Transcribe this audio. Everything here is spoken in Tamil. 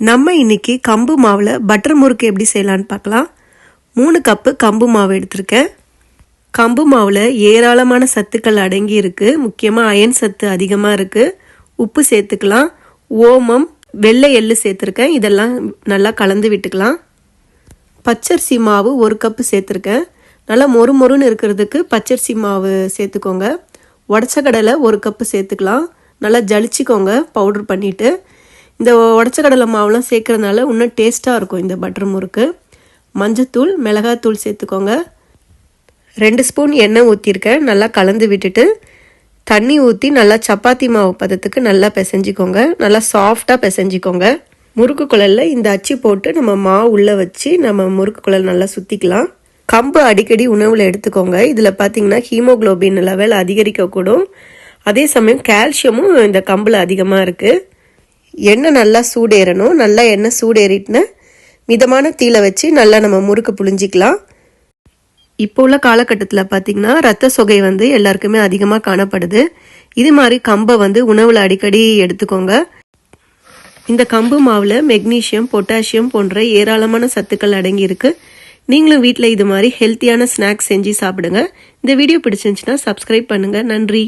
நம்ம இன்னைக்கு கம்பு மாவில் பட்டர் முறுக்கு எப்படி செய்யலான்னு பார்க்கலாம். மூணு கப்பு கம்பு மாவு எடுத்திருக்கேன். கம்பு மாவில் ஏராளமான சத்துக்கள் அடங்கி இருக்குது முக்கியமாக அயன் சத்து அதிகமாக இருக்குது உப்பு சேர்த்துக்கலாம். ஓமம் வெள்ளை எள்ளு சேர்த்துருக்கேன். இதெல்லாம் நல்லா கலந்து விட்டுக்கலாம். பச்சரிசி மாவு ஒரு கப்பு சேர்த்துருக்கேன். நல்லா மொறு மொறுன்னு இருக்கிறதுக்கு பச்சரிசி மாவு சேர்த்துக்கோங்க. உடச்ச கடலை ஒரு கப்பு சேர்த்துக்கலாம். நல்லா ஜலிச்சிக்கோங்க பவுடர் பண்ணிவிட்டு இந்த உடச்ச கடலை மாவுலாம் சேர்க்கறதுனால இன்னும் டேஸ்ட்டாக இருக்கும் இந்த பட்டர் முறுக்கு. மஞ்சத்தூள் மிளகாத்தூள் சேர்த்துக்கோங்க. ரெண்டு ஸ்பூன் எண்ணெய் ஊற்றிருக்கேன் நல்லா கலந்து விட்டுட்டு தண்ணி ஊற்றி நல்லா சப்பாத்தி மாவு பதத்துக்கு நல்லா பிசைஞ்சிக்கோங்க. நல்லா சாஃப்டாக பிசைஞ்சிக்கோங்க. முறுக்கு குழலில் இந்த அச்சு போட்டு நம்ம மாவு உள்ளே வச்சு நம்ம முறுக்கு குழல் நல்லா சுற்றிக்கலாம் கம்பு அடிக்கடி உணவில் எடுத்துக்கோங்க. இதில் பார்த்தீங்கன்னா ஹீமோகுளோபின் லெவல் அதிகரிக்கக்கூடும். அதே சமயம் கால்சியமும் இந்த கம்பில் அதிகமாக இருக்குது எண்ணெய் நல்லா சூடேறணும். நல்லா எண்ணெய் சூடேறிட்டுன்னு மிதமான தீல வச்சு நல்லா நம்ம முறுக்கு புழிஞ்சிக்கலாம். இப்போ உள்ள காலகட்டத்தில் பார்த்தீங்கன்னா ரத்த சொகை வந்து எல்லாருக்குமே அதிகமாக காணப்படுது. இது மாதிரி கம்பை வந்து உணவில் அடிக்கடி எடுத்துக்கோங்க. இந்த கம்பு மாவில் மெக்னீஷியம் பொட்டாசியம் போன்ற ஏராளமான சத்துக்கள் அடங்கியிருக்கு நீங்களும் வீட்டில் இது மாதிரி ஹெல்த்தியான ஸ்நாக்ஸ் செஞ்சு சாப்பிடுங்க. இந்த வீடியோ பிடிச்சிருந்துச்சுன்னா சப்ஸ்கிரைப் பண்ணுங்கள் நன்றி.